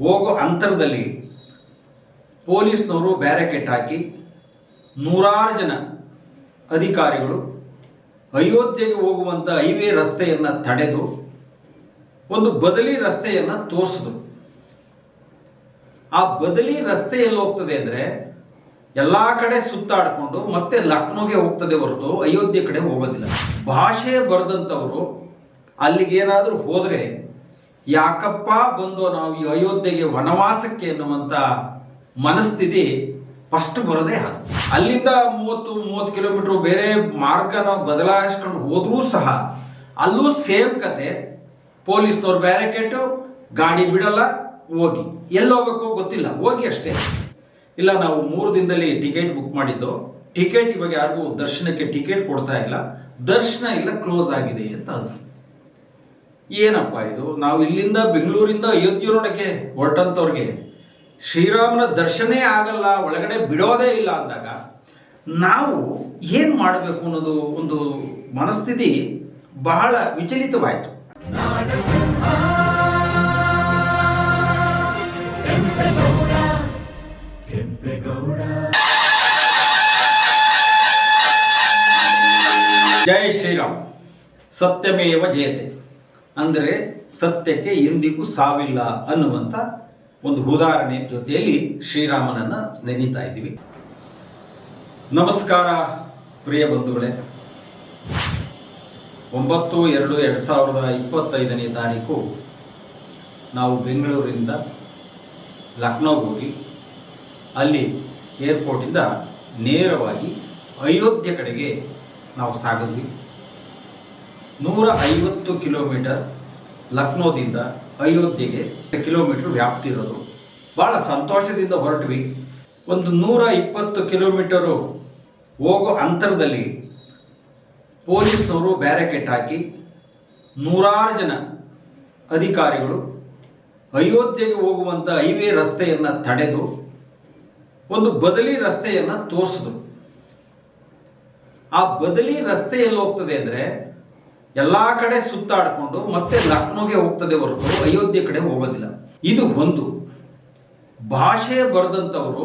ಹೋಗೋ ಅಂತರದಲ್ಲಿ ಪೊಲೀಸ್ನವರು ಬ್ಯಾರಿಕೇಡ್ ಹಾಕಿ ನೂರಾರು ಜನ ಅಧಿಕಾರಿಗಳು ಅಯೋಧ್ಯೆಗೆ ಹೋಗುವಂಥ ಹೈವೇ ರಸ್ತೆಯನ್ನು ತಡೆದು ಒಂದು ಬದಲಿ ರಸ್ತೆಯನ್ನು ತೋರಿಸಿದ್ರು. ಆ ಬದಲಿ ರಸ್ತೆ ಎಲ್ಲಿ ಹೋಗ್ತದೆ ಅಂದರೆ ಎಲ್ಲ ಕಡೆ ಸುತ್ತಾಡಿಕೊಂಡು ಮತ್ತೆ ಲಕ್ನೋಗೆ ಹೋಗ್ತದೆ ಹೊರತು ಅಯೋಧ್ಯೆ ಕಡೆ ಹೋಗೋದಿಲ್ಲ. ಭಾಷೆ ಬರೆದಂಥವರು ಅಲ್ಲಿಗೇನಾದರೂ ಹೋದರೆ ಯಾಕಪ್ಪ ಬಂದು ನಾವು ಈ ಅಯೋಧ್ಯೆಗೆ ವನವಾಸಕ್ಕೆ ಎನ್ನುವಂಥ ಮನಸ್ಥಿತಿ ಫಸ್ಟ್ ಬರೋದೇ ಅದು. ಅಲ್ಲಿಂದ ಮೂವತ್ತು ಮೂವತ್ತು ಕಿಲೋಮೀಟರ್ ಬೇರೆ ಮಾರ್ಗನ ಬದಲಾಯಿಸ್ಕೊಂಡು ಹೋದರೂ ಸಹ ಅಲ್ಲೂ ಸೇಮ್ ಕತೆ. ಪೊಲೀಸ್ನವ್ರು ಬ್ಯಾರಿಕೇಟು ಗಾಡಿ ಬಿಡಲ್ಲ, ಹೋಗಿ. ಎಲ್ಲಿ ಹೋಗ್ಬೇಕು ಗೊತ್ತಿಲ್ಲ, ಹೋಗಿ ಅಷ್ಟೇ. ಇಲ್ಲ, ನಾವು ಮೂರು ದಿನದಲ್ಲಿ ಟಿಕೆಟ್ ಬುಕ್ ಮಾಡಿದ್ದು. ಟಿಕೆಟ್ ಇವಾಗ ಯಾರಿಗೂ ದರ್ಶನಕ್ಕೆ ಟಿಕೆಟ್ ಕೊಡ್ತಾ ಇಲ್ಲ. ದರ್ಶನ ಇಲ್ಲ ಕ್ಲೋಸ್ ಆಗಿದೆ ಅಂತ ಅಂದ್ರು. ಏನಪ್ಪ ಇದು? ನಾವು ಇಲ್ಲಿಂದ ಬೆಂಗಳೂರಿಂದ ಅಯೋಧ್ಯೆ ನೋಡಕ್ಕೆ ಹೊರಟಂತವ್ರಿಗೆ ಶ್ರೀರಾಮನ ದರ್ಶನೇ ಆಗಲ್ಲ, ಒಳಗಡೆ ಬಿಡೋದೇ ಇಲ್ಲ ಅಂದಾಗ ನಾವು ಏನು ಮಾಡಬೇಕು ಅನ್ನೋದು ಒಂದು ಮನಸ್ಥಿತಿ ಬಹಳ ವಿಚಲಿತವಾಯಿತು. ಜಯ ಶ್ರೀರಾಮ್. ಸತ್ಯಮೇವ ಜಯತೆ. ಅಂದರೆ ಸತ್ಯಕ್ಕೆ ಎಂದಿಗೂ ಸಾವಿಲ್ಲ ಅನ್ನುವಂಥ ಒಂದು ಉದಾಹರಣೆ ಜೊತೆಯಲ್ಲಿ ಶ್ರೀರಾಮನನ್ನ ನೆನೀತಾ ಇದ್ದೀವಿ. ನಮಸ್ಕಾರ ಪ್ರಿಯ ಬಂಧುಗಳೇ. ಒಂಬತ್ತು ಎರಡು ಎರಡು ಸಾವಿರದ ಇಪ್ಪತ್ತೈದನೇ ತಾರೀಕು ನಾವು ಬೆಂಗಳೂರಿನಿಂದ ಲಕ್ನೋಗೆ ಹೋಗಿ ಅಲ್ಲಿ ಏರ್ಪೋರ್ಟಿಂದ ನೇರವಾಗಿ ಅಯೋಧ್ಯೆ ಕಡೆಗೆ ನಾವು ಸಾಗಿದ್ವಿ. ನೂರ ಐವತ್ತು ಕಿಲೋಮೀಟರ್ ಲಕ್ನೋದಿಂದ ಅಯೋಧ್ಯೆಗೆ ಕಿಲೋಮೀಟರ್ ವ್ಯಾಪ್ತಿ ಇರೋದು. ಭಾಳ ಸಂತೋಷದಿಂದ ಹೊರಟ್ವಿ. ಒಂದು ನೂರ ಇಪ್ಪತ್ತು ಕಿಲೋಮೀಟರು ಹೋಗೋ ಅಂತರದಲ್ಲಿ ಪೊಲೀಸ್ನವರು ಬ್ಯಾರಿಕೇಡ್ ಹಾಕಿ ನೂರಾರು ಜನ ಅಧಿಕಾರಿಗಳು ಅಯೋಧ್ಯೆಗೆ ಹೋಗುವಂಥ ಹೈವೇ ರಸ್ತೆಯನ್ನು ತಡೆದು ಒಂದು ಬದಲಿ ರಸ್ತೆಯನ್ನು ತೋರಿಸಿದ್ರು. ಆ ಬದಲಿ ರಸ್ತೆ ಎಲ್ಲಿ ಹೋಗ್ತದೆ ಅಂದರೆ ಎಲ್ಲ ಕಡೆ ಸುತ್ತಾಡಿಕೊಂಡು ಮತ್ತೆ ಲಕ್ನೋಗೆ ಹೋಗ್ತದೆ ಹೊರತು ಅಯೋಧ್ಯೆ ಕಡೆ ಹೋಗೋದಿಲ್ಲ. ಇದು ಒಂದು ಭಾಷೆ ಬರೆದಂಥವರು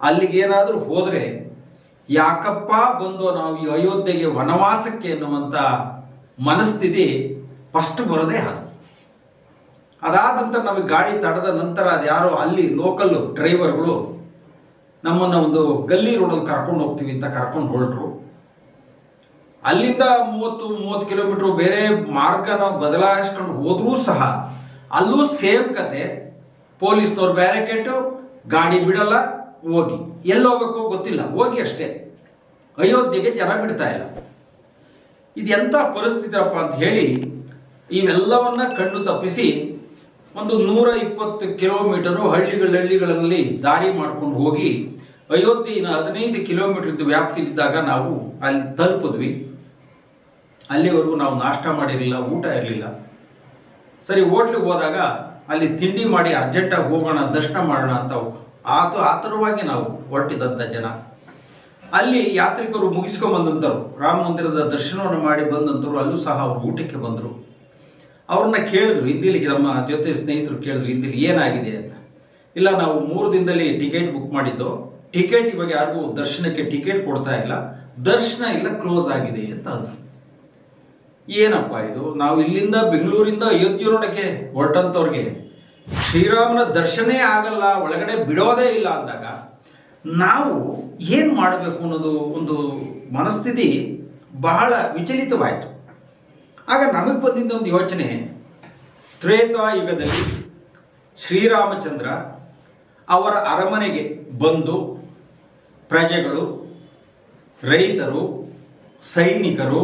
ಅಲ್ಲಿಗೇನಾದರೂ ಹೋದರೆ, ಯಾಕಪ್ಪ ಬಂದು ನಾವು ಈ ಅಯೋಧ್ಯೆಗೆ ವನವಾಸಕ್ಕೆ ಎನ್ನುವಂಥ ಮನಸ್ಥಿತಿ ಫಸ್ಟ್ ಬರೋದೇ ಅದು. ಅದಾದ ನಂತರ ನಮಗೆ ಗಾಡಿ ತಡೆದ ನಂತರ ಅದು ಯಾರೋ ಅಲ್ಲಿ ಲೋಕಲ್ ಡ್ರೈವರ್ಗಳು ನಮ್ಮನ್ನು ಒಂದು ಗಲ್ಲಿ ರೋಡಲ್ಲಿ ಕರ್ಕೊಂಡು ಹೋಗ್ತೀವಿ ಅಂತ ಕರ್ಕೊಂಡು ಹೊರಟರು. ಅಲ್ಲಿಂದ ಮೂವತ್ತು ಮೂವತ್ತು ಕಿಲೋಮೀಟರ್ ಬೇರೆ ಮಾರ್ಗನ ಬದಲಾಯಿಸ್ಕೊಂಡು ಹೋದರೂ ಸಹ ಅಲ್ಲೂ ಸೇಮ್ ಕತೆ. ಪೊಲೀಸ್ನವ್ರು ಬ್ಯಾರಿಕೇಟು, ಗಾಡಿ ಬಿಡಲ್ಲ, ಹೋಗಿ. ಎಲ್ಲಿ ಹೋಗ್ಬೇಕು ಗೊತ್ತಿಲ್ಲ. ಹೋಗಿ ಅಷ್ಟೇ. ಅಯೋಧ್ಯೆಗೆ ಜನ ಬಿಡ್ತಾ ಇಲ್ಲ. ಇದು ಎಂಥ ಪರಿಸ್ಥಿತಿರಪ್ಪ ಅಂತ ಹೇಳಿ ಇವೆಲ್ಲವನ್ನ ಕಣ್ಣು ತಪ್ಪಿಸಿ ಒಂದು ನೂರ ಇಪ್ಪತ್ತು ಕಿಲೋಮೀಟರು ಹಳ್ಳಿಗಳ ಹಳ್ಳಿಗಳಲ್ಲಿ ದಾರಿ ಮಾಡ್ಕೊಂಡು ಹೋಗಿ ಅಯೋಧ್ಯೆಯ ಹದಿನೈದು ಕಿಲೋಮೀಟರ್ ವ್ಯಾಪ್ತಿಲಿದ್ದಾಗ ನಾವು ಅಲ್ಲಿ ತಲುಪಿದ್ವಿ. ಅಲ್ಲಿವರೆಗೂ ನಾವು ನಾಷ್ಟ ಮಾಡಿರಲಿಲ್ಲ, ಊಟ ಇರಲಿಲ್ಲ. ಸರಿ, ಹೋಟ್ಲಿಗೆ ಹೋದಾಗ ಅಲ್ಲಿ ತಿಂಡಿ ಮಾಡಿ ಅರ್ಜೆಂಟಾಗಿ ಹೋಗೋಣ, ದರ್ಶನ ಮಾಡೋಣ ಅಂತ ಆತು ಆತರವಾಗಿ ನಾವು ಹೊರಟಿದ್ದಂಥ ಜನ. ಅಲ್ಲಿ ಯಾತ್ರಿಕರು ಮುಗಿಸ್ಕೊಂಬಂದಂಥವ್ರು ರಾಮ ಮಂದಿರದ ದರ್ಶನವನ್ನು ಮಾಡಿ ಬಂದಂಥವ್ರು ಅಲ್ಲೂ ಸಹ ಅವರು ಊಟಕ್ಕೆ ಬಂದರು. ಅವ್ರನ್ನ ಕೇಳಿದ್ರು, ಹಿಂದಿಲಿ ನಮ್ಮ ಜೊತೆ ಸ್ನೇಹಿತರು ಕೇಳಿದ್ರು, ಹಿಂದಿಲಿ ಏನಾಗಿದೆ ಅಂತ. ಇಲ್ಲ, ನಾವು ಮೂರು ದಿನದಲ್ಲಿ ಟಿಕೆಟ್ ಬುಕ್ ಮಾಡಿದ್ದು. ಟಿಕೆಟ್ ಇವಾಗ ಯಾರಿಗೂ ದರ್ಶನಕ್ಕೆ ಟಿಕೆಟ್ ಕೊಡ್ತಾ ಇಲ್ಲ. ದರ್ಶನ ಇಲ್ಲ, ಕ್ಲೋಸ್ ಆಗಿದೆ ಅಂತ ಅಂದ್ರು. ಏನಪ್ಪ ಇದು? ನಾವು ಇಲ್ಲಿಂದ ಬೆಂಗಳೂರಿಂದ ಅಯೋಧ್ಯೆ ನೋಡಕ್ಕೆ ಹೊರಟಂತವ್ರಿಗೆ ಶ್ರೀರಾಮನ ದರ್ಶನೇ ಆಗಲ್ಲ, ಒಳಗಡೆ ಬಿಡೋದೇ ಇಲ್ಲ ಅಂದಾಗ ನಾವು ಏನು ಮಾಡಬೇಕು ಅನ್ನೋದು ಒಂದು ಮನಸ್ಥಿತಿ ಬಹಳ ವಿಚಲಿತವಾಯಿತು. ಆಗ ನಮಗೆ ಬಂದಿದ್ದ ಒಂದು ಯೋಚನೆ ತ್ರೇತಾಯುಗದಲ್ಲಿ ಶ್ರೀರಾಮಚಂದ್ರ ಅವರ ಅರಮನೆಗೆ ಬಂದು ಪ್ರಜೆಗಳು, ರೈತರು, ಸೈನಿಕರು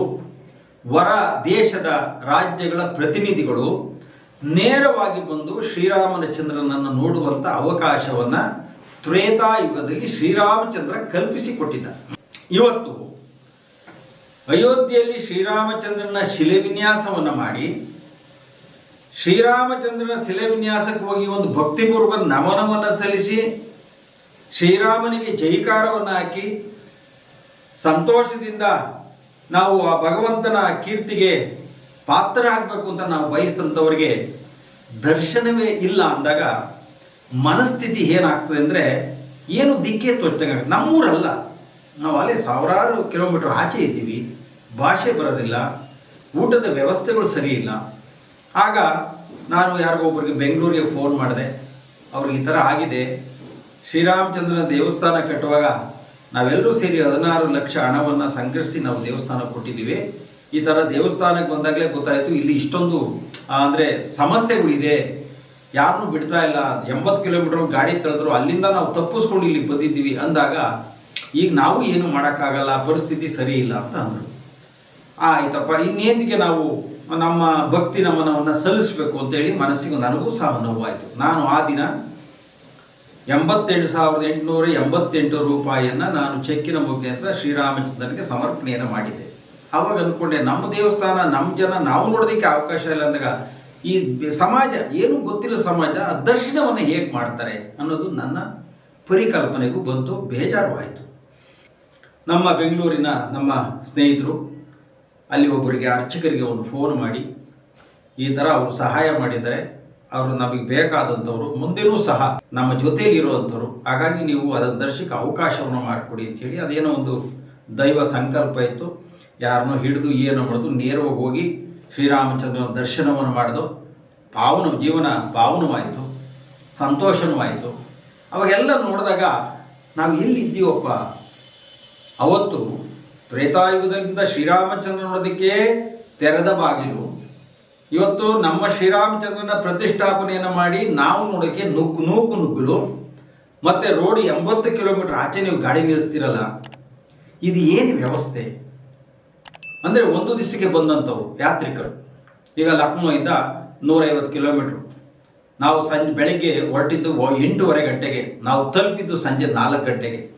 ಹೊರ ದೇಶದ ರಾಜ್ಯಗಳ ಪ್ರತಿನಿಧಿಗಳು ನೇರವಾಗಿ ಬಂದು ಶ್ರೀರಾಮಚಂದ್ರನನ್ನು ನೋಡುವಂಥ ಅವಕಾಶವನ್ನು ತ್ರೇತಾಯುಗದಲ್ಲಿ ಶ್ರೀರಾಮಚಂದ್ರ ಕಲ್ಪಿಸಿಕೊಟ್ಟಿದ್ದ. ಇವತ್ತು ಅಯೋಧ್ಯೆಯಲ್ಲಿ ಶ್ರೀರಾಮಚಂದ್ರನ ಶಿಲೆ ವಿನ್ಯಾಸವನ್ನು ಮಾಡಿ ಶ್ರೀರಾಮಚಂದ್ರನ ಶಿಲೆ ವಿನ್ಯಾಸಕ್ಕೆ ಹೋಗಿ ಒಂದು ಭಕ್ತಿಪೂರ್ವಕ ನಮನವನ್ನು ಸಲ್ಲಿಸಿ ಶ್ರೀರಾಮನಿಗೆ ಜೈಕಾರವನ್ನು ಹಾಕಿ ಸಂತೋಷದಿಂದ ನಾವು ಆ ಭಗವಂತನ ಕೀರ್ತಿಗೆ ಪಾತ್ರ ಆಗಬೇಕು ಅಂತ ನಾವು ಬಯಸಿದಂಥವ್ರಿಗೆ ದರ್ಶನವೇ ಇಲ್ಲ ಅಂದಾಗ ಮನಸ್ಥಿತಿ ಏನಾಗ್ತದೆ ಅಂದರೆ ಏನು ದಿಕ್ಕೇ ತೋಚಂಗ ನಮ್ಮೂರಲ್ಲ. ನಾವು ಅಲ್ಲೇ ಸಾವಿರಾರು ಕಿಲೋಮೀಟರ್ ಆಚೆ ಇದ್ದೀವಿ. ಭಾಷೆ ಬರೋದಿಲ್ಲ. ಊಟದ ವ್ಯವಸ್ಥೆಗಳು ಸರಿ ಇಲ್ಲ. ಆಗ ನಾನು ಯಾರಿಗೋ ಒಬ್ಬರಿಗೆ ಬೆಂಗಳೂರಿಗೆ ಫೋನ್ ಮಾಡಿದೆ. ಅವ್ರಿಗೆ ಈ ಥರ ಆಗಿದೆ. ಶ್ರೀರಾಮಚಂದ್ರನ ದೇವಸ್ಥಾನ ಕಟ್ಟುವಾಗ ನಾವೆಲ್ಲರೂ ಸೇರಿ ಹದಿನಾರು ಲಕ್ಷ ಹಣವನ್ನು ಸಂಗ್ರಹಿಸಿ ನಾವು ದೇವಸ್ಥಾನ ಕೊಟ್ಟಿದ್ದೀವಿ. ಈ ಥರ ದೇವಸ್ಥಾನಕ್ಕೆ ಬಂದಾಗಲೇ ಗೊತ್ತಾಯಿತು, ಇಲ್ಲಿ ಇಷ್ಟೊಂದು ಅಂದರೆ ಸಮಸ್ಯೆಗಳಿದೆ. ಯಾರನ್ನೂ ಬಿಡ್ತಾ ಇಲ್ಲ. ಎಂಬತ್ತು ಕಿಲೋಮೀಟರ್ ಗಾಡಿ ತಳೆದ್ರು, ಅಲ್ಲಿಂದ ನಾವು ತಪ್ಪಿಸ್ಕೊಂಡು ಇಲ್ಲಿಗೆ ಬಂದಿದ್ದೀವಿ ಅಂದಾಗ, ಈಗ ನಾವು ಏನು ಮಾಡೋಕ್ಕಾಗಲ್ಲ, ಪರಿಸ್ಥಿತಿ ಸರಿ ಇಲ್ಲ ಅಂತ ಅಂದರು. ಆಯ್ತಪ್ಪ, ಇನ್ನೇಂದಿಗೆ ನಾವು ನಮ್ಮ ಭಕ್ತಿ ನಮನವನ್ನು ಸಲ್ಲಿಸಬೇಕು ಅಂತೇಳಿ ಮನಸ್ಸಿಗೆ ನನಗೂ ಸಹ ನೋವಾಯಿತು. ನಾನು ಆ ದಿನ ಎಂಬತ್ತೆಂಟು ಸಾವಿರದ ಎಂಟುನೂರ ಎಂಬತ್ತೆಂಟು ರೂಪಾಯಿಯನ್ನು ನಾನು ಚೆಕ್ಕಿನ ಮುಖಾಂತರ ಶ್ರೀರಾಮಚಂದ್ರನಿಗೆ ಸಮರ್ಪಣೆಯನ್ನು ಮಾಡಿದ್ದೆ. ಅವಾಗ ಅಂದ್ಕೊಂಡೆ, ನಮ್ಮ ದೇವಸ್ಥಾನ, ನಮ್ಮ ಜನ, ನಾವು ನೋಡೋದಕ್ಕೆ ಅವಕಾಶ ಇಲ್ಲ ಅಂದಾಗ ಈ ಸಮಾಜ, ಏನು ಗೊತ್ತಿಲ್ಲ ಸಮಾಜ, ಆ ದರ್ಶನವನ್ನು ಹೇಗೆ ಮಾಡ್ತಾರೆ ಅನ್ನೋದು ನನ್ನ ಪರಿಕಲ್ಪನೆಗೂ ಬಂತು, ಬೇಜಾರು ಆಯಿತು. ನಮ್ಮ ಬೆಂಗಳೂರಿನ ನಮ್ಮ ಸ್ನೇಹಿತರು, ಅಲ್ಲಿ ಒಬ್ಬರಿಗೆ ಅರ್ಚಕರಿಗೆ ಒಂದು ಫೋನ್ ಮಾಡಿ, ಈ ಥರ ಅವರು ಸಹಾಯ ಮಾಡಿದ್ದಾರೆ. ಅವರು ನಮಗೆ ಬೇಕಾದಂಥವ್ರು, ಮುಂದೆನೂ ಸಹ ನಮ್ಮ ಜೊತೆಯಲ್ಲಿ ಇರುವಂಥವ್ರು ಹಾಗಾಗಿ ನೀವು ಅದನ್ನು ದರ್ಶಕ ಅವಕಾಶವನ್ನು ಮಾಡಿಕೊಡಿ ಅಂತೇಳಿ ಅದೇನೋ ಒಂದು ದೈವ ಸಂಕಲ್ಪ ಇತ್ತು. ಯಾರನ್ನೋ ಹಿಡಿದು ಏನು ಮಾಡೋದು ನೇರವಾಗಿ ಹೋಗಿ ಶ್ರೀರಾಮಚಂದ್ರನ ದರ್ಶನವನ್ನು ಮಾಡಿದೋ ಪಾವನ ಜೀವನ ಪಾವನವಾಯಿತು ಸಂತೋಷನೂ ಆಯಿತು ಅವಾಗೆಲ್ಲ ನೋಡಿದಾಗ ನಾವು ಎಲ್ಲಿದ್ದೀವಪ್ಪ? ಅವತ್ತು ತ್ರೇತಾಯುಗದಿಂದ ಶ್ರೀರಾಮಚಂದ್ರ ನೋಡೋದಕ್ಕೆ ತೆರೆದ ಬಾಗಿಲು. ಇವತ್ತು ನಮ್ಮ ಶ್ರೀರಾಮಚಂದ್ರನ ಪ್ರತಿಷ್ಠಾಪನೆಯನ್ನು ಮಾಡಿ ನಾವು ನೋಡೋಕ್ಕೆ ನುಗ್ಗು ನೂಕು ನುಗ್ಗಲು. ಮತ್ತೆ ರೋಡ್ ಎಂಬತ್ತು ಕಿಲೋಮೀಟರ್ ಆಚೆ ನೀವು ಗಾಡಿ ನಿಲ್ಲಿಸ್ತಿರಲ್ಲ ಇದು ಏನು ವ್ಯವಸ್ಥೆ? ಅಂದರೆ ಒಂದು ದಿವಸಕ್ಕೆ ಬಂದಂಥವು ಯಾತ್ರಿಕರು. ಈಗ ಲಕ್ನೋ ಇಂದ ನೂರೈವತ್ತು ಕಿಲೋಮೀಟ್ರು. ನಾವು ಸಂಜೆ ಬೆಳಗ್ಗೆ ಹೊರಟಿದ್ದು ಎಂಟೂವರೆ ಗಂಟೆಗೆ. ನಾವು ತಲುಪಿದ್ದು ಸಂಜೆ ನಾಲ್ಕು ಗಂಟೆಗೆ.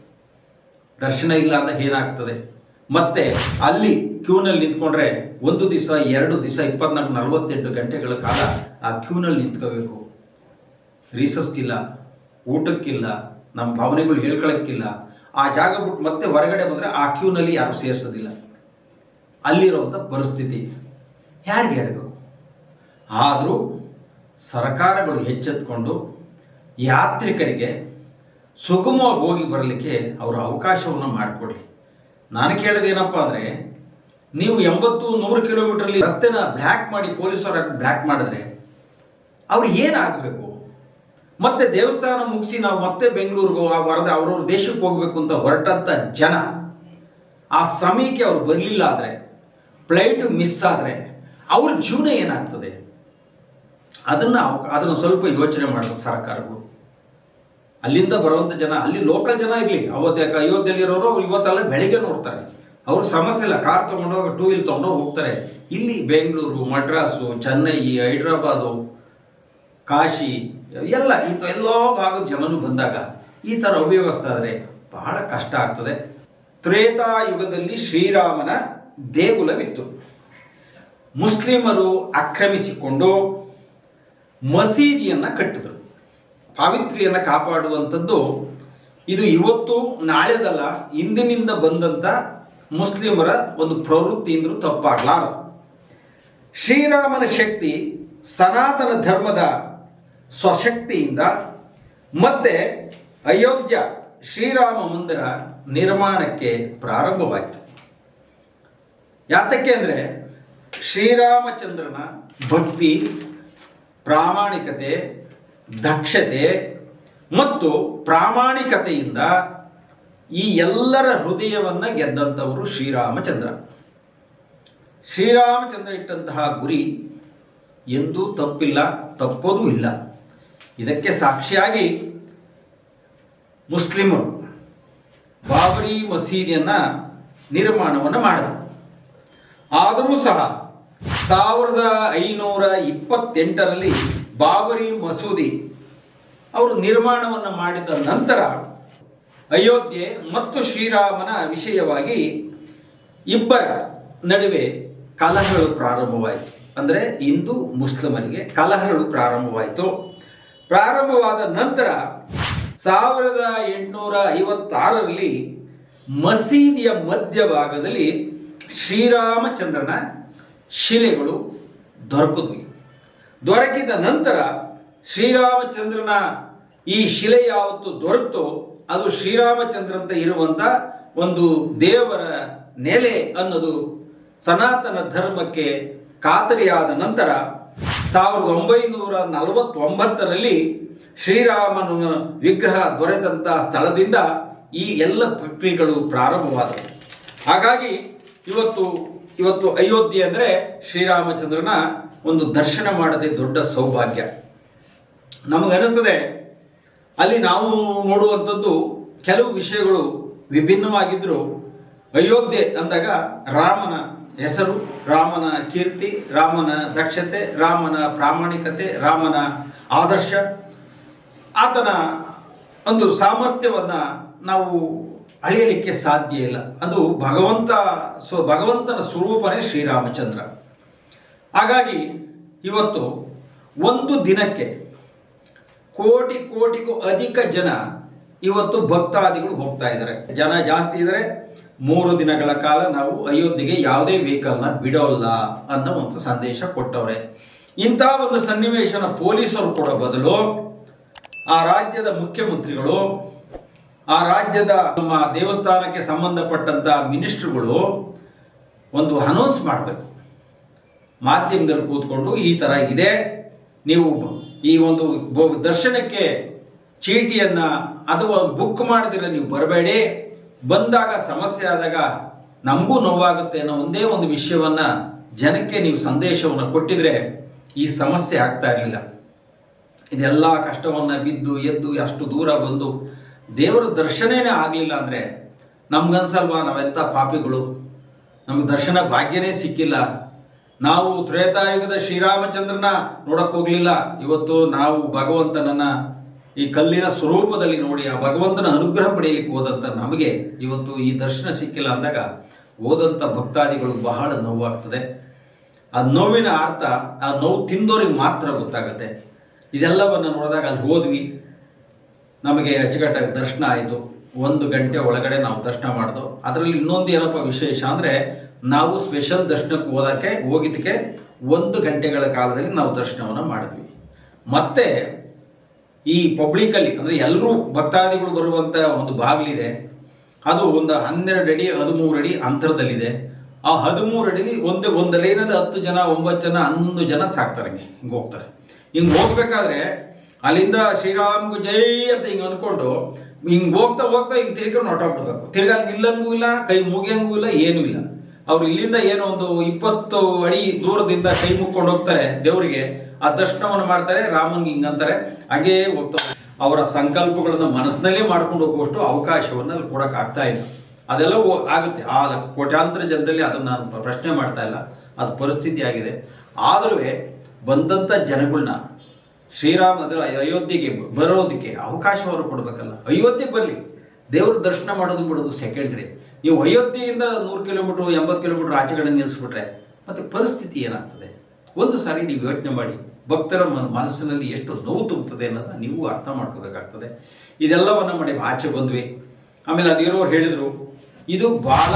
ದರ್ಶನ ಇಲ್ಲ ಅಂದಾಗ ಏನಾಗ್ತದೆ? ಮತ್ತೆ ಅಲ್ಲಿ ಕ್ಯೂನಲ್ಲಿ ನಿಂತ್ಕೊಂಡ್ರೆ ಒಂದು ದಿವಸ, ಎರಡು ದಿವಸ, ಇಪ್ಪತ್ನಾಲ್ಕು, ನಲವತ್ತೆಂಟು ಗಂಟೆಗಳ ಕಾಲ ಆ ಕ್ಯೂನಲ್ಲಿ ನಿಂತ್ಕೋಬೇಕು. ರೀಸಸ್ಗಿಲ್ಲ ಊಟಕ್ಕಿಲ್ಲ, ನಮ್ಮ ಭಾವನೆಗಳು ಹೇಳ್ಕೊಳಕ್ಕಿಲ್ಲ. ಆ ಜಾಗ ಬಿಟ್ಟು ಮತ್ತೆ ಹೊರಗಡೆ ಬಂದರೆ ಆ ಕ್ಯೂನಲ್ಲಿ ಯಾರು ಸೇರಿಸೋದಿಲ್ಲ. ಅಲ್ಲಿರುವಂಥ ಪರಿಸ್ಥಿತಿ. ಯಾರಿಗೆ ಹೇಳಬೇಕು? ಆದರೂ ಸರ್ಕಾರಗಳು ಹೆಚ್ಚೆತ್ಕೊಂಡು ಯಾತ್ರಿಕರಿಗೆ ಸುಗಮವಾಗಿ ಹೋಗಿ ಬರಲಿಕ್ಕೆ ಅವರು ಅವಕಾಶವನ್ನು ಮಾಡಿಕೊಡ್ಲಿ. ನಾನು ಕೇಳೋದೇನಪ್ಪ ಅಂದರೆ ನೀವು ಎಂಬತ್ತು, ನೂರು ಕಿಲೋಮೀಟರ್ಲಿ ರಸ್ತೆನ ಬ್ಲ್ಯಾಕ್ ಮಾಡಿ ಪೊಲೀಸರ ಬ್ಲ್ಯಾಕ್ ಮಾಡಿದ್ರೆ ಅವ್ರು ಏನಾಗಬೇಕು? ಮತ್ತೆ ದೇವಸ್ಥಾನ ಮುಗಿಸಿ ನಾವು ಮತ್ತೆ ಬೆಂಗಳೂರಿಗೂ, ಆ ವರದ ಅವ್ರವ್ರ ದೇಶಕ್ಕೆ ಹೋಗ್ಬೇಕು ಅಂತ ಹೊರಟಂಥ ಜನ ಆ ಸಮಯಕ್ಕೆ ಅವ್ರು ಬರಲಿಲ್ಲ ಅಂದರೆ, ಫ್ಲೈಟ್ ಮಿಸ್ ಆದರೆ ಅವ್ರ ಜೀವನ ಏನಾಗ್ತದೆ? ಅದನ್ನು ಅದನ್ನು ಸ್ವಲ್ಪ ಯೋಚನೆ ಮಾಡಬೇಕು ಸರ್ಕಾರಗಳು. ಅಲ್ಲಿಂದ ಬರುವಂಥ ಜನ, ಅಲ್ಲಿ ಲೋಕಲ್ ಜನ ಇರಲಿ, ಅವತ್ತು, ಅಯೋಧ್ಯೆಯಲ್ಲಿರೋರು ಇವತ್ತಲ್ಲ ಬೆಳಿಗ್ಗೆ ನೋಡ್ತಾರೆ. ಅವ್ರ ಸಮಸ್ಯೆ ಇಲ್ಲ. ಕಾರ್ ತೊಗೊಂಡೋಗಿ ಟೂ ವೀಲ್ ತೊಗೊಂಡೋಗಿ ಹೋಗ್ತಾರೆ. ಇಲ್ಲಿ ಬೆಂಗಳೂರು ಮಡ್ರಾಸು ಚೆನ್ನೈ, ಹೈದ್ರಾಬಾದು, ಕಾಶಿ, ಎಲ್ಲ ಇಂಥ ಎಲ್ಲೋ ಭಾಗದ ಜನರು ಬಂದಾಗ ಈ ಥರ ಅವ್ಯವಸ್ಥೆ ಆದರೆ ಬಹಳ ಕಷ್ಟ ಆಗ್ತದೆ. ತ್ರೇತಾಯುಗದಲ್ಲಿ ಶ್ರೀರಾಮನ ದೇಗುಲವಿತ್ತು. ಮುಸ್ಲಿಮರು ಆಕ್ರಮಿಸಿಕೊಂಡು ಮಸೀದಿಯನ್ನು ಕಟ್ಟಿದರು. ಪಾವಿತ್ರಿಯನ್ನು ಕಾಪಾಡುವಂಥದ್ದು ಇದು ಇವತ್ತು, ನಾಳೆದಲ್ಲ, ಇಂದಿನಿಂದ ಬಂದಂಥ ಮುಸ್ಲಿಮರ ಒಂದು ಪ್ರವೃತ್ತಿ ತಪ್ಪಾಗಲಾರದು. ಶ್ರೀರಾಮನ ಶಕ್ತಿ ಸನಾತನ ಧರ್ಮದ ಸ್ವಶಕ್ತಿಯಿಂದ ಮತ್ತೆ ಅಯೋಧ್ಯ ಶ್ರೀರಾಮ ಮಂದಿರ ನಿರ್ಮಾಣಕ್ಕೆ ಪ್ರಾರಂಭವಾಯಿತು. ಯಾತಕ್ಕೆ ಅಂದರೆ ಶ್ರೀರಾಮಚಂದ್ರನ ಭಕ್ತಿ, ಪ್ರಾಮಾಣಿಕತೆ, ದಕ್ಷತೆ ಮತ್ತು ಪ್ರಾಮಾಣಿಕತೆಯಿಂದ ಈ ಎಲ್ಲರ ಹೃದಯವನ್ನು ಗೆದ್ದಂಥವರು ಶ್ರೀರಾಮಚಂದ್ರ. ಶ್ರೀರಾಮಚಂದ್ರ ಇಟ್ಟಂತಹ ಗುರಿ ಎಂದೂ ತಪ್ಪಿಲ್ಲ, ತಪ್ಪೋದೂ ಇಲ್ಲ. ಇದಕ್ಕೆ ಸಾಕ್ಷಿಯಾಗಿ ಮುಸ್ಲಿಮರು ಬಾಬರಿ ಮಸೀದಿಯನ್ನು ನಿರ್ಮಾಣವನ್ನು ಮಾಡಿದರು. ಆದರೂ ಸಹ ಸಾವಿರದ ಐನೂರ ಇಪ್ಪತ್ತೆಂಟರಲ್ಲಿ ಬಾಬರಿ ಮಸೂದಿ ಅವರು ನಿರ್ಮಾಣವನ್ನು ಮಾಡಿದ ನಂತರ ಅಯೋಧ್ಯೆ ಮತ್ತು ಶ್ರೀರಾಮನ ವಿಷಯವಾಗಿ ಇಬ್ಬರ ನಡುವೆ ಕಲಹಗಳು ಪ್ರಾರಂಭವಾಯಿತು. ಅಂದರೆ ಹಿಂದೂ ಮುಸ್ಲಿಮರಿಗೆ ಕಲಹಗಳು ಪ್ರಾರಂಭವಾಯಿತು. ಪ್ರಾರಂಭವಾದ ನಂತರ ಸಾವಿರದ ಎಂಟುನೂರ ಐವತ್ತಾರರಲ್ಲಿ ಮಸೀದಿಯ ಮಧ್ಯಭಾಗದಲ್ಲಿ ಶ್ರೀರಾಮಚಂದ್ರನ ಶಿಲೆಗಳು ದೊರಕಿದ್ವಿ. ದೊರಕಿದ ನಂತರ ಶ್ರೀರಾಮಚಂದ್ರನ ಈ ಶಿಲೆ ಯಾವತ್ತು ದೊರಕ್ತೋ ಅದು ಶ್ರೀರಾಮಚಂದ್ರಂತ ಇರುವಂತ ಒಂದು ದೇವರ ನೆಲೆ ಅನ್ನೋದು ಸನಾತನ ಧರ್ಮಕ್ಕೆ ಖಾತರಿಯಾದ ನಂತರ ಸಾವಿರದ ಒಂಬೈನೂರ ನಲವತ್ತೊಂಬತ್ತರಲ್ಲಿ ಶ್ರೀರಾಮನ ವಿಗ್ರಹ ದೊರೆತಂತ ಸ್ಥಳದಿಂದ ಈ ಎಲ್ಲ ಪ್ರಕ್ರಿಯೆಗಳು ಪ್ರಾರಂಭವಾದವು. ಹಾಗಾಗಿ ಇವತ್ತು ಇವತ್ತು ಅಯೋಧ್ಯೆ ಅಂದರೆ ಶ್ರೀರಾಮಚಂದ್ರನ ಒಂದು ದರ್ಶನ ಮಾಡದೆ ದೊಡ್ಡ ಸೌಭಾಗ್ಯ. ನಮಗನಿಸ್ತದೆ ಅಲ್ಲಿ ನಾವು ನೋಡುವಂಥದ್ದು ಕೆಲವು ವಿಷಯಗಳು ವಿಭಿನ್ನವಾಗಿದ್ದರು ಅಯೋಧ್ಯೆ ಅಂದಾಗ ರಾಮನ ಹೆಸರು, ರಾಮನ ಕೀರ್ತಿ, ರಾಮನ ದಕ್ಷತೆ, ರಾಮನ ಪ್ರಾಮಾಣಿಕತೆ, ರಾಮನ ಆದರ್ಶ. ಆತನ ಒಂದು ಸಾಮರ್ಥ್ಯವನ್ನು ನಾವು ಅಳೆಯಲಿಕ್ಕೆ ಸಾಧ್ಯ ಇಲ್ಲ. ಅದು ಭಗವಂತ ಸ್ವ, ಭಗವಂತನ ಸ್ವರೂಪನೇ ಶ್ರೀರಾಮಚಂದ್ರ. ಹಾಗಾಗಿ ಇವತ್ತು ಒಂದು ದಿನಕ್ಕೆ ಕೋಟಿ ಕೋಟಿಗೂ ಅಧಿಕ ಜನ ಇವತ್ತು ಭಕ್ತಾದಿಗಳು ಹೋಗ್ತಾ ಇದ್ದಾರೆ. ಜನ ಜಾಸ್ತಿ ಇದ್ದಾರೆ ಮೂರು ದಿನಗಳ ಕಾಲ ನಾವು ಅಯೋಧ್ಯೆಗೆ ಯಾವುದೇ ವೆಹಿಕಲ್ನ ಬಿಡೋಲ್ಲ ಅನ್ನೋ ಒಂದು ಸಂದೇಶ ಕೊಟ್ಟವ್ರೆ. ಇಂತಹ ಒಂದು ಸನ್ನಿವೇಶನ ಪೊಲೀಸರು ಕೊಡೋ ಬದಲು ಆ ರಾಜ್ಯದ ಮುಖ್ಯಮಂತ್ರಿಗಳು, ಆ ರಾಜ್ಯದ ನಮ್ಮ ದೇವಸ್ಥಾನಕ್ಕೆ ಸಂಬಂಧಪಟ್ಟಂತ ಮಿನಿಸ್ಟ್ರುಗಳು ಒಂದು ಅನೌನ್ಸ್ ಮಾಡಬೇಕು. ಮಾಧ್ಯಮದಲ್ಲಿ ಕೂತ್ಕೊಂಡು ಈ ಥರ ಇದೆ, ನೀವು ಈ ಒಂದು ದರ್ಶನಕ್ಕೆ ಚೀಟಿಯನ್ನು ಅಥವಾ ಬುಕ್ ಮಾಡಿದ್ರೆ ನೀವು ಬರಬೇಡಿ. ಬಂದಾಗ ಸಮಸ್ಯೆ ಆದಾಗ ನಮಗೂ ನೋವಾಗುತ್ತೆ ಅನ್ನೋ ಒಂದೇ ಒಂದು ವಿಷಯವನ್ನ ಜನಕ್ಕೆ ನೀವು ಸಂದೇಶವನ್ನು ಕೊಟ್ಟಿದ್ರೆ ಈ ಸಮಸ್ಯೆ ಆಗ್ತಾ ಇರಲಿಲ್ಲ. ಇದೆಲ್ಲ ಕಷ್ಟವನ್ನು ಬಿದ್ದು ಎದ್ದು ಅಷ್ಟು ದೂರ ಬಂದು ದೇವರ ದರ್ಶನೇನೆ ಆಗಲಿಲ್ಲ ಅಂದರೆ ನಮ್ಗನ್ಸಲ್ವಾ ನಾವೆಂಥ ಪಾಪಿಗಳು? ನಮಗೆ ದರ್ಶನ ಭಾಗ್ಯನೇ ಸಿಕ್ಕಿಲ್ಲ. ನಾವು ತ್ರೇತಾಯುಗದ ಶ್ರೀರಾಮಚಂದ್ರನ ನೋಡಕ್ ಹೋಗ್ಲಿಲ್ಲ. ಇವತ್ತು ನಾವು ಭಗವಂತನನ್ನ ಈ ಕಲ್ಲಿನ ಸ್ವರೂಪದಲ್ಲಿ ನೋಡಿ ಆ ಭಗವಂತನ ಅನುಗ್ರಹ ಪಡೆಯಲಿಕ್ಕೆ ಹೋದಂತ ನಮಗೆ ಇವತ್ತು ಈ ದರ್ಶನ ಸಿಕ್ಕಿಲ್ಲ ಅಂದಾಗ ಓದಂಥ ಭಕ್ತಾದಿಗಳು ಬಹಳ ನೋವಾಗ್ತದೆ. ಆ ನೋವಿನ ಅರ್ಥ, ಆ ನೋವು ತಿಂದೋರಿಗೆ ಮಾತ್ರ ಗೊತ್ತಾಗುತ್ತೆ. ಇದೆಲ್ಲವನ್ನು ನೋಡಿದಾಗ ಅಲ್ಲಿ ಹೋದ್ವಿ. ನಮಗೆ ಅಚ್ಚುಕಟ್ಟಾಗಿ ದರ್ಶನ ಆಯಿತು. ಒಂದು ಗಂಟೆ ಒಳಗಡೆ ನಾವು ದರ್ಶನ ಮಾಡಿದ್ವು ಅದರಲ್ಲಿ ಇನ್ನೊಂದು ಏನಪ್ಪ ವಿಶೇಷ ಅಂದರೆ ನಾವು ಸ್ಪೆಷಲ್ ದರ್ಶನಕ್ಕೆ ಹೋದಕ್ಕೆ ಹೋಗಿದ್ದಕ್ಕೆ ಒಂದು ಗಂಟೆಗಳ ಕಾಲದಲ್ಲಿ ನಾವು ದರ್ಶನವನ್ನು ಮಾಡಿದ್ವಿ. ಮತ್ತೆ ಈ ಪಬ್ಲಿಕಲ್ಲಿ ಅಂದರೆ ಎಲ್ಲರೂ ಭಕ್ತಾದಿಗಳು ಬರುವಂಥ ಒಂದು ಬಾಗಿಲಿದೆ. ಅದು ಒಂದು ಹನ್ನೆರಡು ಅಡಿ, ಹದಿಮೂರು ಅಡಿ ಅಂತರದಲ್ಲಿದೆ. ಆ ಹದಿಮೂರು ಅಡಿ ಒಂದು ಒಂದು ಲೈನಲ್ಲಿ ಹತ್ತು ಜನ, ಒಂಬತ್ತು ಜನ, ಹನ್ನೊಂದು ಜನ ಸಾಕ್ತಾರೆ ಹಿಂಗೆ ಹಿಂಗೆ ಹೋಗ್ತಾರೆ. ಹಿಂಗೆ ಹೋಗ್ಬೇಕಾದ್ರೆ ಅಲ್ಲಿಂದ ಶ್ರೀರಾಮ್ಗೂ ಜೈ ಅಂತ ಹಿಂಗೆ ಅಂದ್ಕೊಂಡು ಹಿಂಗೆ ಹೋಗ್ತಾ ಹೋಗ್ತಾ ಹಿಂಗೆ ತಿರ್ಕೊಂಡು ಹೊರಟೋಗ್ಬಿಡ್ಬೇಕು. ತಿರ್ಗಾ ಅಲ್ಲಿ ನಿಲ್ಲಂಗೂ ಇಲ್ಲ, ಕೈ ಮುಗಿಯಂಗೂ ಇಲ್ಲ, ಏನೂ ಇಲ್ಲ. ಅವ್ರು ಇಲ್ಲಿಂದ ಏನೋ ಒಂದು ಇಪ್ಪತ್ತು ಅಡಿ ದೂರದಿಂದ ಕೈ ಮುಕ್ಕೊಂಡು ಹೋಗ್ತಾರೆ ದೇವರಿಗೆ. ಆ ದರ್ಶನವನ್ನು ಮಾಡ್ತಾರೆ, ರಾಮನ್ಗೆ ಹಿಂಗಂತಾರೆ ಹಾಗೇ ಹೋಗ್ತಾರೆ. ಅವರ ಸಂಕಲ್ಪಗಳನ್ನು ಮನಸ್ಸಿನಲ್ಲೇ ಮಾಡ್ಕೊಂಡು ಹೋಗುವಷ್ಟು ಅವಕಾಶವನ್ನು ಅಲ್ಲಿ ಕೊಡಕ್ ಆಗ್ತಾ ಇಲ್ಲ. ಅದೆಲ್ಲ ಆಗುತ್ತೆ. ಆ ಕೋಟ್ಯಾಂತರ ಜನದಲ್ಲಿ ಅದನ್ನು ನಾನು ಪ್ರಶ್ನೆ ಮಾಡ್ತಾ ಇಲ್ಲ. ಅದು ಪರಿಸ್ಥಿತಿ ಆಗಿದೆ. ಆದರೂ ಬಂದಂಥ ಜನಗಳನ್ನ ಶ್ರೀರಾಮ ಅಯೋಧ್ಯೆಗೆ ಬರೋದಕ್ಕೆ ಅವಕಾಶವನ್ನು ಕೊಡಬೇಕಲ್ಲ. ಅಯೋಧ್ಯೆಗೆ ಬರಲಿ ದೇವ್ರ ದರ್ಶನ ಮಾಡೋದು ಬಿಡೋದು ಸೆಕೆಂಡ್ರಿ ನೀವು ಅಯೋಧ್ಯೆಯಿಂದ ನೂರು ಕಿಲೋಮೀಟ್ರ್, ಎಂಬತ್ತು ಕಿಲೋಮೀಟ್ರ್ ಆಚೆ ಕಡೆ ನಿಲ್ಲಿಸ್ಬಿಟ್ರೆ ಮತ್ತೆ ಪರಿಸ್ಥಿತಿ ಏನಾಗ್ತದೆ? ಒಂದು ಸಾರಿ ನೀವು ಯೋಚನೆ ಮಾಡಿ, ಭಕ್ತರ ಮನ- ಮನಸ್ಸಿನಲ್ಲಿ ಎಷ್ಟು ನೋವು ತುಂಬುತ್ತದೆ ಅನ್ನೋದನ್ನ ನೀವು ಅರ್ಥ ಮಾಡ್ಕೋಬೇಕಾಗ್ತದೆ. ಇದೆಲ್ಲವನ್ನು ಮಾಡಿ ಆಚೆ ಬಂದ್ವಿ. ಆಮೇಲೆ ಅದಿರೋರು ಹೇಳಿದರು, ಇದು ಬಾಲ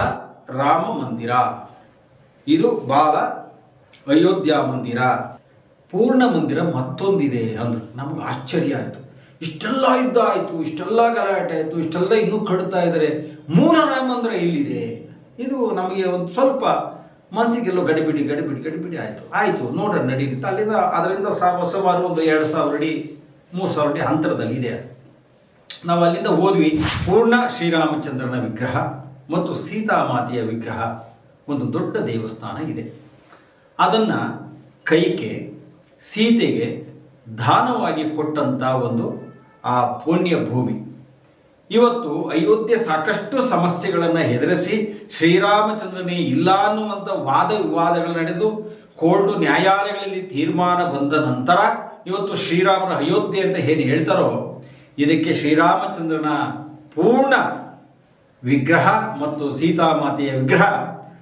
ರಾಮ ಮಂದಿರ. ಇದು ಬಾಲ ಅಯೋಧ್ಯ ಮಂದಿರ. ಪೂರ್ಣ ಮಂದಿರ ಮತ್ತೊಂದಿದೆ ಅಂದ್ರೆ. ನಮ್ಗೆ ಆಶ್ಚರ್ಯ ಆಯಿತು. ಇಷ್ಟೆಲ್ಲ ಯುದ್ಧ ಆಯಿತು, ಇಷ್ಟೆಲ್ಲ ಗಲಾಟೆ ಆಯಿತು, ಇಷ್ಟೆಲ್ಲ ಇನ್ನೂ ಕಡುತ್ತಾ ಇದ್ದಾರೆ. ಮೂಲ ರಾಮ ಅಂದರೆ ಇಲ್ಲಿದೆ ಇದು ನಮಗೆ ಒಂದು ಸ್ವಲ್ಪ ಮನಸ್ಸಿಗೆಲ್ಲೋ ಗಡಿಬಿಡಿ ಗಡಿಬಿಡಿ ಗಡಿಬಿಡಿ ಆಯಿತು. ಆಯಿತು ನೋಡ್ರಿ ನಡೀತು ಅಲ್ಲಿಂದ, ಅದರಿಂದ ಸುಮಾರು ಒಂದು ಎರಡು ಸಾವಿರ ಅಡಿ, ಮೂರು ಸಾವಿರ ಅಡಿ ಅಂತರದಲ್ಲಿ ಇದೆ. ನಾವು ಅಲ್ಲಿಂದ ಹೋದ್ವಿ. ಪೂರ್ಣ ಶ್ರೀರಾಮಚಂದ್ರನ ವಿಗ್ರಹ ಮತ್ತು ಸೀತಾಮಾತೆಯ ವಿಗ್ರಹ. ಒಂದು ದೊಡ್ಡ ದೇವಸ್ಥಾನ ಇದೆ. ಅದನ್ನು ಕೈಕೆ ಸೀತೆಗೆ ದಾನವಾಗಿ ಕೊಟ್ಟಂಥ ಒಂದು ಆ ಪುಣ್ಯ ಭೂಮಿ ಇವತ್ತು ಅಯೋಧ್ಯೆ ಸಾಕಷ್ಟು ಸಮಸ್ಯೆಗಳನ್ನು ಹೆದರಿಸಿ ಶ್ರೀರಾಮಚಂದ್ರನೇ ಇಲ್ಲ ಅನ್ನುವಂಥ ವಾದ ವಿವಾದಗಳು ನಡೆದು ಕೋರ್ಟು ನ್ಯಾಯಾಲಯಗಳಲ್ಲಿ ತೀರ್ಮಾನ ಬಂದ ನಂತರ ಇವತ್ತು ಶ್ರೀರಾಮರ ಅಯೋಧ್ಯೆ ಅಂತ ಏನು ಹೇಳ್ತಾರೋ, ಇದಕ್ಕೆ ಶ್ರೀರಾಮಚಂದ್ರನ ಪೂರ್ಣ ವಿಗ್ರಹ ಮತ್ತು ಸೀತಾಮಾತೆಯ ವಿಗ್ರಹ,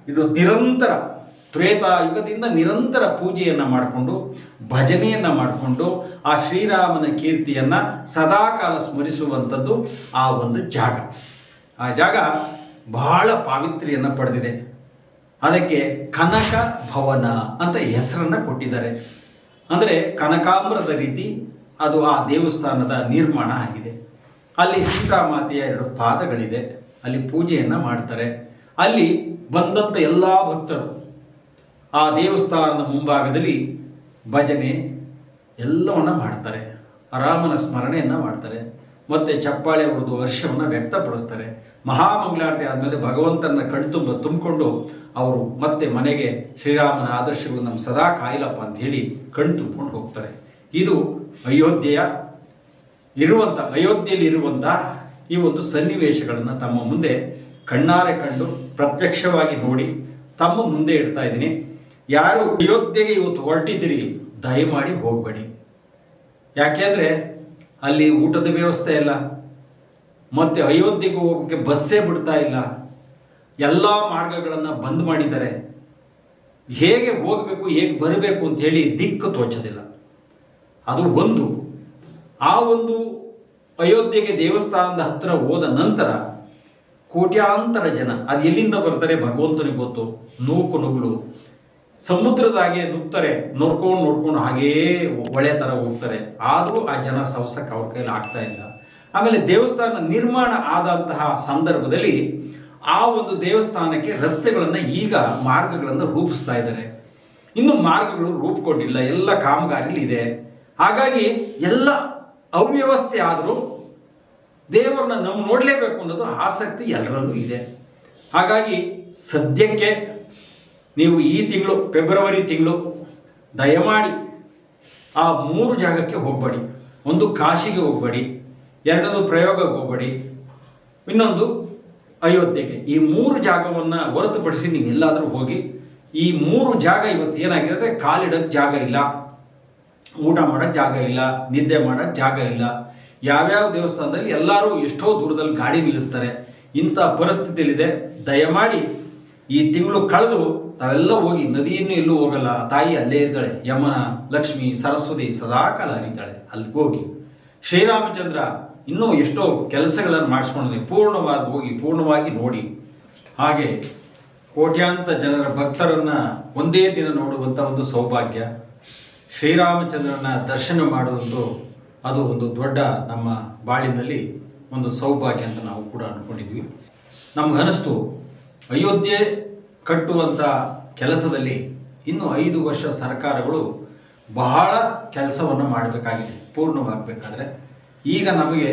ಇದು ನಿರಂತರ ತ್ರೇತಾಯುಗದಿಂದ ನಿರಂತರ ಪೂಜೆಯನ್ನು ಮಾಡಿಕೊಂಡು ಭಜನೆಯನ್ನು ಮಾಡಿಕೊಂಡು ಆ ಶ್ರೀರಾಮನ ಕೀರ್ತಿಯನ್ನು ಸದಾಕಾಲ ಸ್ಮರಿಸುವಂಥದ್ದು ಆ ಒಂದು ಜಾಗ. ಆ ಜಾಗ ಬಹಳ ಪಾವಿತ್ರ್ಯನ್ನು ಪಡೆದಿದೆ. ಅದಕ್ಕೆ ಕನಕ ಭವನ ಅಂತ ಹೆಸರನ್ನು ಕೊಟ್ಟಿದ್ದಾರೆ. ಅಂದರೆ ಕನಕಾಂಬರದ ರೀತಿ ಅದು ಆ ದೇವಸ್ಥಾನದ ನಿರ್ಮಾಣ ಆಗಿದೆ. ಅಲ್ಲಿ ಸೀತಾಮಾತೆಯ ಎರಡು ಪಾದಗಳಿದೆ. ಅಲ್ಲಿ ಪೂಜೆಯನ್ನು ಮಾಡ್ತಾರೆ. ಅಲ್ಲಿ ಬಂದಂಥ ಎಲ್ಲ ಭಕ್ತರು ಆ ದೇವಸ್ಥಾನದ ಮುಂಭಾಗದಲ್ಲಿ ಭಜನೆ ಎಲ್ಲವನ್ನ ಮಾಡ್ತಾರೆ. ರಾಮನ ಸ್ಮರಣೆಯನ್ನು ಮಾಡ್ತಾರೆ. ಮತ್ತು ಚಪ್ಪಾಳೆ ಅವ್ರದ್ದು ವರ್ಷವನ್ನು ವ್ಯಕ್ತಪಡಿಸ್ತಾರೆ. ಮಹಾಮಂಗಳಾರತಿ ಆದಮೇಲೆ ಭಗವಂತನ ಕಣ್ತುಂಬ ತುಂಬಿಕೊಂಡು ಅವರು ಮತ್ತೆ ಮನೆಗೆ ಶ್ರೀರಾಮನ ಆದರ್ಶಗಳು ನಮ್ಮ ಸದಾ ಕಾಯಿಲಪ್ಪ ಅಂತ ಹೇಳಿ ಕಣ್ ತುಂಬಿಕೊಂಡು ಹೋಗ್ತಾರೆ. ಇದು ಅಯೋಧ್ಯೆಯ ಇರುವಂಥ ಅಯೋಧ್ಯೆಯಲ್ಲಿ ಇರುವಂಥ ಈ ಒಂದು ಸನ್ನಿವೇಶಗಳನ್ನು ತಮ್ಮ ಮುಂದೆ ಕಣ್ಣಾರೆ ಕಂಡು ಪ್ರತ್ಯಕ್ಷವಾಗಿ ನೋಡಿ ತಮ್ಮ ಮುಂದೆ ಇಡ್ತಾ ಇದ್ದೀನಿ. ಯಾರು ಅಯೋಧ್ಯೆಗೆ ಇವತ್ತು ಹೊರಟಿದ್ದೀರಿ, ದಯಮಾಡಿ ಹೋಗಬೇಡಿ. ಯಾಕೆಂದರೆ ಅಲ್ಲಿ ಊಟದ ವ್ಯವಸ್ಥೆ ಇಲ್ಲ, ಮತ್ತು ಅಯೋಧ್ಯೆಗೆ ಹೋಗೋಕ್ಕೆ ಬಸ್ಸೇ ಬಿಡ್ತಾ ಇಲ್ಲ. ಎಲ್ಲ ಮಾರ್ಗಗಳನ್ನು ಬಂದ್ ಮಾಡಿದ್ದಾರೆ. ಹೇಗೆ ಹೋಗಬೇಕು, ಹೇಗೆ ಬರಬೇಕು ಅಂತ ಹೇಳಿ ದಿಕ್ಕು ತೋಚೋದಿಲ್ಲ. ಅದು ಒಂದು. ಆ ಒಂದು ಅಯೋಧ್ಯೆಗೆ ದೇವಸ್ಥಾನದ ಹತ್ತಿರ ಹೋದ ನಂತರ ಕೋಟ್ಯಾಂತರ ಜನ, ಅದು ಎಲ್ಲಿಂದ ಬರ್ತಾರೆ ಭಗವಂತನಿಗೆ ಗೊತ್ತು, ನೂಕು ನುಗ್ಳು ಸಮುದ್ರದಾಗೆ ನುಗ್ತಾರೆ, ನೋಡ್ಕೊಂಡು ನೋಡ್ಕೊಂಡು ಹಾಗೇ ಒಳೆ ಥರ ಹೋಗ್ತಾರೆ. ಆದರೂ ಆ ಜನ ಸವಸಕ್ಕೆ ಅವ್ರ ಕೈಲಿ ಆಗ್ತಾ ಇಲ್ಲ. ಆಮೇಲೆ ದೇವಸ್ಥಾನ ನಿರ್ಮಾಣ ಆದಂತಹ ಸಂದರ್ಭದಲ್ಲಿ ಆ ಒಂದು ದೇವಸ್ಥಾನಕ್ಕೆ ರಸ್ತೆಗಳನ್ನು ಈಗ ಮಾರ್ಗಗಳನ್ನು ರೂಪಿಸ್ತಾ ಇದ್ದಾರೆ. ಇನ್ನು ಮಾರ್ಗಗಳು ರೂಪುಕೊಂಡಿಲ್ಲ, ಎಲ್ಲ ಕಾಮಗಾರಿಗಳಿದೆ ಹಾಗಾಗಿ ಎಲ್ಲ ಅವ್ಯವಸ್ಥೆ ಆದರೂ ದೇವರನ್ನ ನಮ್ಮ ನೋಡಲೇಬೇಕು ಅನ್ನೋದು ಆಸಕ್ತಿ ಎಲ್ಲರಲ್ಲೂ ಇದೆ. ಹಾಗಾಗಿ ಸದ್ಯಕ್ಕೆ ನೀವು ಈ ತಿಂಗಳು, ಫೆಬ್ರವರಿ ತಿಂಗಳು, ದಯಮಾಡಿ ಆ ಮೂರು ಜಾಗಕ್ಕೆ ಹೋಗಬೇಡಿ. ಒಂದು ಕಾಶಿಗೆ ಹೋಗಬೇಡಿ ಎರಡನೇದು ಪ್ರಯೋಗಕ್ಕೆ ಹೋಗಬೇಡಿ, ಇನ್ನೊಂದು ಅಯೋಧ್ಯೆಗೆ. ಈ ಮೂರು ಜಾಗವನ್ನು ಹೊರತುಪಡಿಸಿ ನೀವು ಎಲ್ಲಾದರೂ ಹೋಗಿ, ಈ ಮೂರು ಜಾಗ ಇವತ್ತು ಏನಾಗಿದೆ ಅಂದರೆ ಕಾಲಿಡೋಕ್ಕೆ ಜಾಗ ಇಲ್ಲ, ಊಟ ಮಾಡೋಕ್ಕೆ ಜಾಗ ಇಲ್ಲ, ನಿದ್ದೆ ಮಾಡೋಕ್ಕೆ ಜಾಗ ಇಲ್ಲ. ಯಾವ್ಯಾವ ದೇವಸ್ಥಾನದಲ್ಲಿ ಎಲ್ಲರೂ ಎಷ್ಟೋ ದೂರದಲ್ಲಿ ಗಾಡಿ ನಿಲ್ಲಿಸ್ತಾರೆ. ಇಂಥ ಪರಿಸ್ಥಿತಿಯಲ್ಲಿದೆ. ದಯಮಾಡಿ ಈ ತಿಂಗಳು ಕಳೆದು ತಾವೆಲ್ಲ ಹೋಗಿ ನದಿಯನ್ನು ಎಲ್ಲೂ ಹೋಗಲ್ಲ. ತಾಯಿ ಅಲ್ಲೇ ಇರ್ತಾಳೆ. ಯಮನ, ಲಕ್ಷ್ಮಿ, ಸರಸ್ವತಿ ಸದಾಕಾಲ ಹರಿತಾಳೆ ಅಲ್ಲಿಗೆ ಹೋಗಿ ಶ್ರೀರಾಮಚಂದ್ರ ಇನ್ನೂ ಎಷ್ಟೋ ಕೆಲಸಗಳನ್ನು ಮಾಡಿಸ್ಕೊಂಡಿದೆ ಪೂರ್ಣವಾಗಿ ಹೋಗಿ ಪೂರ್ಣವಾಗಿ ನೋಡಿ. ಹಾಗೆ ಕೋಟ್ಯಾಂತ ಜನರ ಭಕ್ತರನ್ನ ಒಂದೇ ದಿನ ನೋಡುವಂಥ ಒಂದು ಸೌಭಾಗ್ಯ. ಶ್ರೀರಾಮಚಂದ್ರನ ದರ್ಶನ ಮಾಡೋದು ಅದು ಒಂದು ದೊಡ್ಡ ನಮ್ಮ ಬಾಳಿನಲ್ಲಿ ಒಂದು ಸೌಭಾಗ್ಯ ಅಂತ ನಾವು ಕೂಡ ಅಂದ್ಕೊಂಡಿದ್ವಿ ನಮಗನಿಸ್ತು ಅಯೋಧ್ಯೆ ಕಟ್ಟುವಂಥ ಕೆಲಸದಲ್ಲಿ ಇನ್ನು ಐದು ವರ್ಷ ಸರ್ಕಾರಗಳು ಬಹಳ ಕೆಲಸವನ್ನು ಮಾಡಬೇಕಾಗಿದೆ, ಪೂರ್ಣವಾಗಬೇಕಾದ್ರೆ. ಈಗ ನಮಗೆ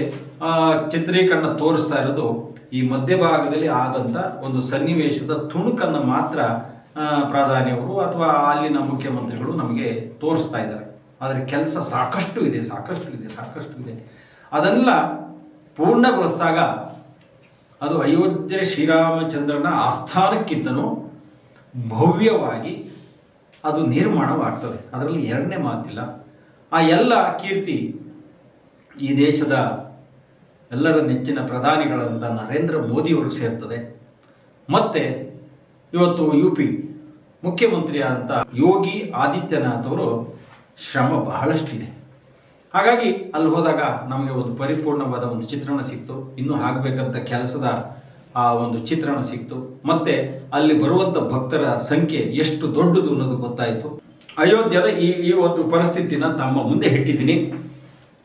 ಚಿತ್ರೀಕರಣ ತೋರಿಸ್ತಾ ಇರೋದು ಈ ಮಧ್ಯಭಾಗದಲ್ಲಿ ಆದಂಥ ಒಂದು ಸನ್ನಿವೇಶದ ತುಣುಕನ್ನು ಮಾತ್ರ ಪ್ರಧಾನಿಯವರು ಅಥವಾ ಅಲ್ಲಿನ ಮುಖ್ಯಮಂತ್ರಿಗಳು ನಮಗೆ ತೋರಿಸ್ತಾ ಇದ್ದಾರೆ. ಆದರೆ ಕೆಲಸ ಸಾಕಷ್ಟು ಇದೆ ಸಾಕಷ್ಟು ಇದೆ ಸಾಕಷ್ಟು ಇದೆ. ಅದನ್ನೆಲ್ಲ ಪೂರ್ಣಗೊಳಿಸಿದಾಗ ಅದು ಅಯೋಧ್ಯೆ ಶ್ರೀರಾಮಚಂದ್ರನ ಆಸ್ಥಾನಕ್ಕಿಂತನೂ ಭವ್ಯವಾಗಿ ಅದು ನಿರ್ಮಾಣವಾಗ್ತದೆ. ಅದರಲ್ಲಿ ಎರಡನೇ ಮಾತಿಲ್ಲ. ಆ ಎಲ್ಲ ಕೀರ್ತಿ ಈ ದೇಶದ ಎಲ್ಲರ ನೆಚ್ಚಿನ ಪ್ರಧಾನಿಗಳಂತ ನರೇಂದ್ರ ಮೋದಿಯವರು ಸೇರ್ತದೆ. ಮತ್ತೆ ಇವತ್ತು ಯು ಪಿ ಮುಖ್ಯಮಂತ್ರಿಯಾದಂಥ ಯೋಗಿ ಆದಿತ್ಯನಾಥ್ ಅವರು ಶ್ರಮ ಬಹಳಷ್ಟಿದೆ. ಹಾಗಾಗಿ ಅಲ್ಲಿ ಹೋದಾಗ ನಮಗೆ ಒಂದು ಪರಿಪೂರ್ಣವಾದ ಒಂದು ಚಿತ್ರಣ ಸಿಕ್ತು. ಇನ್ನೂ ಆಗಬೇಕಂತ ಕೆಲಸದ ಆ ಒಂದು ಚಿತ್ರಣ ಸಿಕ್ತು. ಮತ್ತೆ ಅಲ್ಲಿ ಬರುವಂಥ ಭಕ್ತರ ಸಂಖ್ಯೆ ಎಷ್ಟು ದೊಡ್ಡದು ಅನ್ನೋದು ಗೊತ್ತಾಯಿತು. ಅಯೋಧ್ಯದ ಈ ಈ ಒಂದು ಪರಿಸ್ಥಿತಿನ ತಮ್ಮ ಮುಂದೆ ಇಟ್ಟಿದ್ದೀನಿ.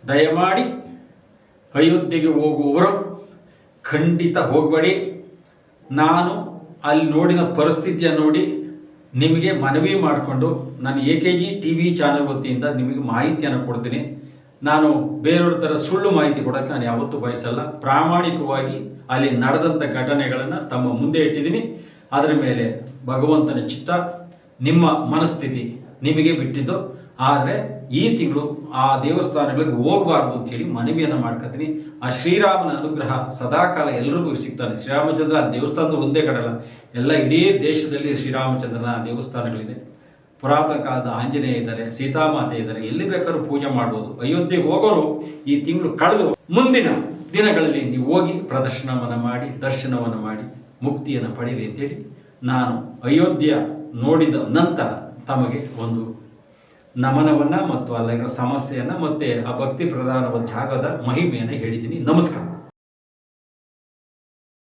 ದಯಮಾಡಿ ಅಯೋಧ್ಯೆಗೆ ಹೋಗುವವರು ಖಂಡಿತ ಹೋಗಬೇಡಿ. ನಾನು ಅಲ್ಲಿ ನೋಡಿದ ಪರಿಸ್ಥಿತಿಯನ್ನು ನೋಡಿ ನಿಮಗೆ ಮನವಿ ಮಾಡಿಕೊಂಡು ನಾನು A K G T V channel ವತಿಯಿಂದ ನಿಮಗೆ ಮಾಹಿತಿಯನ್ನು ಕೊಡ್ತೀನಿ. ನಾನು ಬೇರೆಯವ್ರ ಥರ ಸುಳ್ಳು ಮಾಹಿತಿ ಕೊಡೋಕ್ಕೆ ನಾನು ಯಾವತ್ತೂ ಬಯಸಲ್ಲ. ಪ್ರಾಮಾಣಿಕವಾಗಿ ಅಲ್ಲಿ ನಡೆದಂಥ ಘಟನೆಗಳನ್ನು ತಮ್ಮ ಮುಂದೆ ಇಟ್ಟಿದ್ದೀನಿ. ಅದರ ಮೇಲೆ ಭಗವಂತನ ಚಿತ್ತ, ನಿಮ್ಮ ಮನಸ್ಥಿತಿ ನಿಮಗೆ ಬಿಟ್ಟಿದ್ದು. ಆದರೆ ಈ ತಿಂಗಳು ಆ ದೇವಸ್ಥಾನಗಳಿಗೆ ಹೋಗಬಾರ್ದು ಅಂತೇಳಿ ಮನವಿಯನ್ನು ಮಾಡ್ಕೊತೀನಿ ಆ ಶ್ರೀರಾಮನ ಅನುಗ್ರಹ ಸದಾಕಾಲ ಎಲ್ಲರಿಗೂ ಸಿಗ್ತಾನೆ. ಶ್ರೀರಾಮಚಂದ್ರ ದೇವಸ್ಥಾನದ ಒಂದೇ ಕಡಲ್ಲ ಎಲ್ಲ ಇಡೀ ದೇಶದಲ್ಲಿ ಶ್ರೀರಾಮಚಂದ್ರನ ದೇವಸ್ಥಾನಗಳಿದೆ. ಪುರಾತನ ಕಾಲದ ಆಂಜನೇಯ ಇದ್ದಾರೆ, ಸೀತಾಮಾತೆ ಇದ್ದಾರೆ, ಎಲ್ಲಿ ಬೇಕಾದ್ರೂ ಪೂಜೆ ಮಾಡ್ಬೋದು. ಅಯೋಧ್ಯೆಗೆ ಹೋಗೋರು ಈ ತಿಂಗಳು ಕಳೆದು ಮುಂದಿನ ದಿನಗಳಲ್ಲಿ ನೀವು ಹೋಗಿ ಪ್ರದರ್ಶನವನ್ನು ಮಾಡಿ, ದರ್ಶನವನ್ನು ಮಾಡಿ, ಮುಕ್ತಿಯನ್ನು ಪಡೀರಿ ಅಂತೇಳಿ ನಾನು ಅಯೋಧ್ಯ ನೋಡಿದ ನಂತರ ತಮಗೆ ಒಂದು ನಮನವನ್ನು ಮತ್ತು ಅಲ್ಲಿರೋ ಸಮಸ್ಯೆಯನ್ನು ಮತ್ತು ಆ ಭಕ್ತಿ ಪ್ರಧಾನವಾದ ಜಾಗದ ಮಹಿಮೆಯನ್ನು ಹೇಳಿದ್ದೀನಿ. ನಮಸ್ಕಾರ.